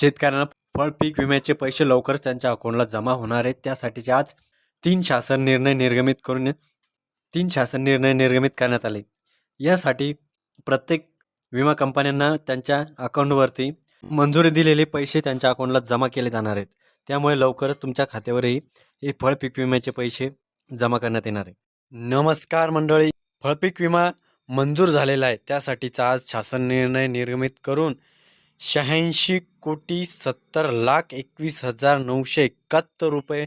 शेतकऱ्यांना फळ पीक विम्याचे पैसे लवकरच त्यांच्या अकाउंटला जमा होणार आहेत. त्यासाठीचे आज तीन शासन निर्णय निर्गमित करून तीन शासन निर्णय निर्गमित करण्यात आले. यासाठी प्रत्येक विमा कंपन्यांना त्यांच्या अकाउंटवरती मंजुरी दिलेले पैसे त्यांच्या अकाउंटला जमा केले जाणार आहेत. त्यामुळे लवकरच तुमच्या खात्यावरही हे फळ पीक विम्याचे पैसे जमा करण्यात येणार आहे नमस्कार मंडळी. फळपीक विमा मंजूर झालेला आहे. त्यासाठीचा आज शासन निर्णय निर्गमित करून शहाऐंशी कोटी सत्तर लाख एकवीस हजार नऊशे एकाहत्तर रुपये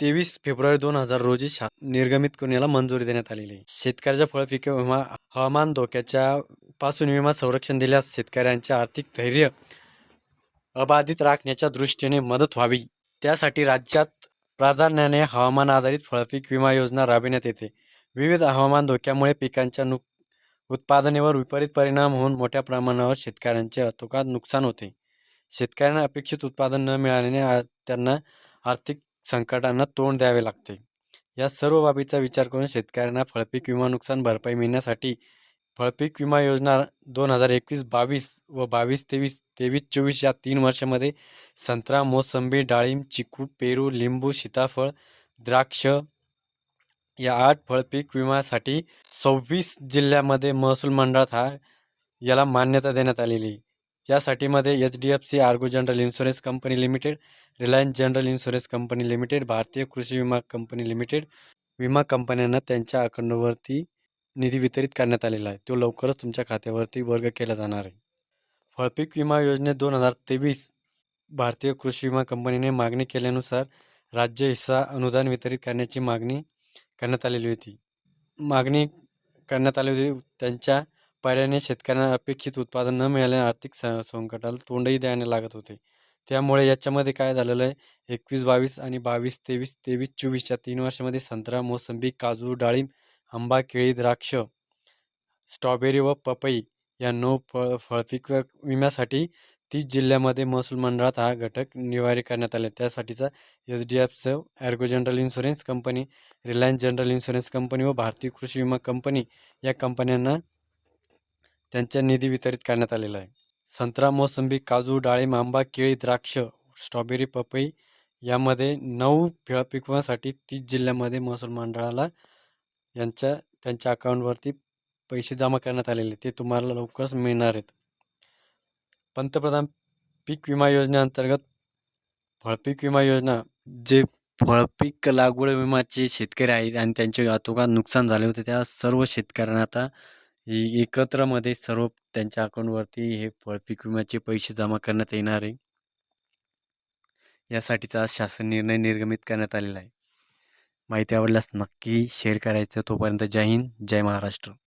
तेवीस फेब्रुवारी दोन हजार रोजी शा निर्गमित करून याला मंजुरी देण्यात आलेली आहे. शेतकऱ्याच्या फळपिके विमा हवामान धोक्याच्या पासून विमा संरक्षण दिल्यास शेतकऱ्यांचे आर्थिक धैर्य अबाधित राखण्याच्या दृष्टीने मदत व्हावी. त्यासाठी राज्यात प्राधान्याने हवामान आधारित फळपीक विमा योजना राबविण्यात येते. विविध हवामान धोक्यामुळे पिकांच्या नुक उत्पादनेवर विपरीत परिणाम होऊन मोठ्या प्रमाणावर शेतकऱ्यांचे अतोकात नुकसान होते. शेतकऱ्यांना अपेक्षित उत्पादन न मिळाल्याने त्यांना आर्थिक संकटांना तोंड द्यावे लागते. या सर्व बाबीचा विचार करून शेतकऱ्यांना फळपीक विमा नुकसान भरपाई मिळण्यासाठी फळपीक विमा योजना दोन हजार एकवीस बावीस व बावीस तेवीस तेवीस चोवीस या तीन वर्षामध्ये संत्रा मोसंबी डाळिंब चिकू पेरू लिंबू सीताफळ द्राक्ष या आठ फळपीक विम्यासाठी सव्वीस जिल्ह्यामध्ये महसूल मंडळात हा याला मान्यता देण्यात आलेली यासाठीमध्ये H D F C Ergo general insurance company limited Reliance general insurance company limited भारतीय कृषी विमा कंपनी लिमिटेड विमा कंपन्यांना त्यांच्या अकाउंटवरती निधी वितरित करण्यात आलेला आहे. तो लवकरच तुमच्या खात्यावरती वर्ग केला जाणार आहे. फळपीक विमा योजनेत दोन हजार तेवीस भारतीय कृषी विमा कंपनीने मागणी केल्यानुसार राज्य हिस्सा अनुदान वितरित करण्याची मागणी करण्यात आलेली होती. मागणी करण्यात आली होती. त्यांच्या पर्यायाने शेतकऱ्यांना अपेक्षित उत्पादन न मिळाल्याने आर्थिक स संकटाला तोंडही द्यायला लागत होते. त्यामुळे याच्यामध्ये काय झालेलं आहे? एकवीस बावीस आणि बावीस तेवीस तेवीस चोवीस या तीन वर्षामध्ये संत्रा मोसंबी काजू डाळिंब आंबा केळी द्राक्ष स्ट्रॉबेरी व पपई या नऊ फळ फळपीक विम्यासाठी तीस जिल्ह्यामध्ये महसूल मंडळात हा घटक निवारी करण्यात आले. त्यासाठीचा H D F C Ergo general insurance company Reliance general insurance company व भारतीय कृषी विमा कंपनी या कंपन्यांना त्यांच्या निधी वितरित करण्यात आलेला आहे. संत्रा मोसंबी काजू डाळिंब आंबा केळी द्राक्ष स्ट्रॉबेरी पपई यामध्ये नऊ फळ पिकवण्यासाठी तीस जिल्ह्यामध्ये महसूल मंडळाला यांच्या त्यांच्या अकाउंटवरती पैसे जमा करण्यात आलेले ते तुम्हाला लवकरच मिळणार आहेत. पंतप्रधान पीक विमा योजनेअंतर्गत फळपीक विमा योजना जे फळपीक लागवड विमाचे शेतकरी आहेत आणि त्यांचे अतोकात नुकसान झाले होते त्या सर्व शेतकऱ्यांना आता एकत्रमध्ये सर्व त्यांच्या अकाउंटवरती हे फळपीक विम्याचे पैसे जमा करण्यात येणार आहे. यासाठीचा आज शासन निर्णय निर्गमित करण्यात आलेला आहे. माहिती आवडल्यास नक्की शेअर करायचं. तोपर्यंत जय हिंद जय महाराष्ट्र.